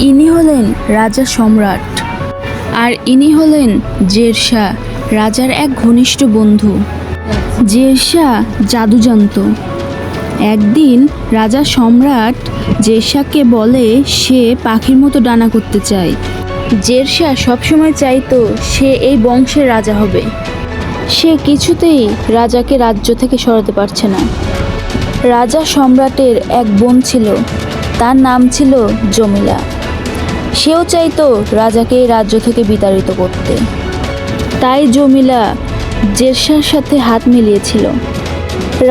ইনি হলেন রাজা সম্রাট। আর ইনি হলেন জেরশা, রাজার এক ঘনিষ্ঠ বন্ধু। জেরশা জাদু একদিন রাজা সম্রাট জেরশাকে বলে, সে পাখির মতো ডানা করতে চায়। জেরশা সবসময় চাইতো সে এই বংশের রাজা হবে। সে কিছুতেই রাজাকে রাজ্য থেকে সরাতে পারছে না। রাজা সম্রাটের এক বোন ছিল, তার নাম ছিল জমিলা। সেও চাইতো রাজাকে রাজ্য থেকে বিতাড়িত করতে। তাই জমিলা জেরশার সাথে হাত মিলিয়েছিল।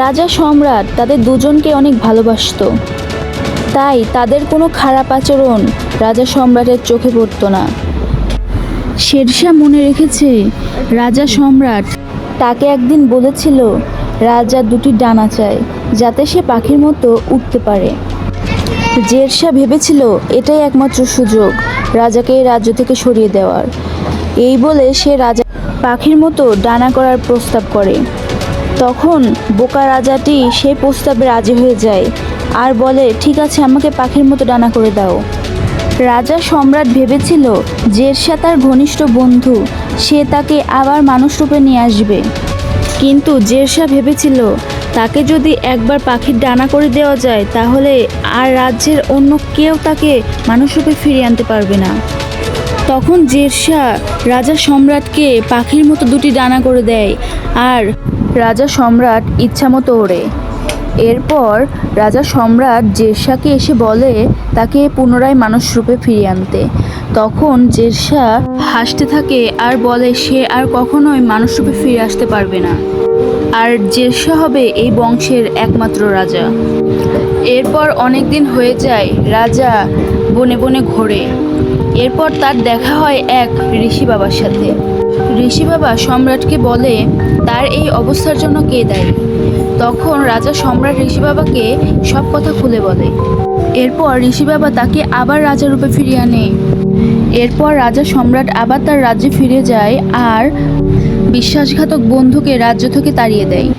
রাজা সম্রাট তাদের দুজনকে অনেক ভালোবাসতো। তাই তাদের কোনো খারাপ আচরণ রাজা সম্রাটের চোখে পড়তো না। শেরশাহ মনে রেখেছে রাজা সম্রাট তাকে একদিন বলেছিল, রাজা দুটি ডানা চায়, যাতে সে পাখির মতো উঠতে পারে। জেরশা ভেবেছিল এটাই একমাত্র সুযোগ রাজাকে এই রাজ্য থেকে সরিয়ে দেওয়ার। এই বলে সে রাজা পাখির মতো ডানা করার প্রস্তাব করে। তখন বোকা রাজাটি সেই প্রস্তাবে রাজি হয়ে যায় আর বলে, ঠিক আছে, আমাকে পাখির মতো ডানা করে দাও। রাজা সম্রাট ভেবেছিল জেরশা তার ঘনিষ্ঠ বন্ধু, সে তাকে আবার মানুষ রূপে নিয়ে আসবে। কিন্তু জেরশা ভেবেছিল তাকে যদি একবার পাখির ডানা করে দেওয়া যায়, তাহলে আর রাজ্যের অন্য কেউ তাকে মানুষ রূপে ফিরিয়ে আনতে পারবে না। তখন জেরশা রাজা সম্রাটকে পাখির মতো দুটি ডানা করে দেয় আর রাজা সম্রাট ইচ্ছামতো ওড়ে। এরপর রাজা সম্রাট জেরশাকে এসে বলে তাকে পুনরায় মানুষ রূপে ফিরিয়ে আনতে। তখন জেরশা হাসতে থাকে আর বলে, সে আর কখনোই মানুষ রূপে ফিরে আসতে পারবে না। আর জেরশা হবে এই বংশের একমাত্র রাজা। এরপর অনেক দিন হয়ে যায় রাজা বনে বনে ঘোরে। এরপর তার দেখা হয় এক ঋষি বাবার সাথে। ঋষি বাবা সম্রাটকে বলে, তার এই অবস্থার জন্য কে দেয়? তখন রাজা সম্রাট ঋষি বাবাকে সব কথা খুলে বলে। এরপর ঋষি বাবা তাকে আবার রাজা রূপে ফিরিয়ে আনে। এরপর রাজা সম্রাট আবার তার রাজ্যে ফিরে যায় আর বিশ্বাসঘাতক বন্ধুকে রাজ্য থেকে তাড়িয়ে দেয়।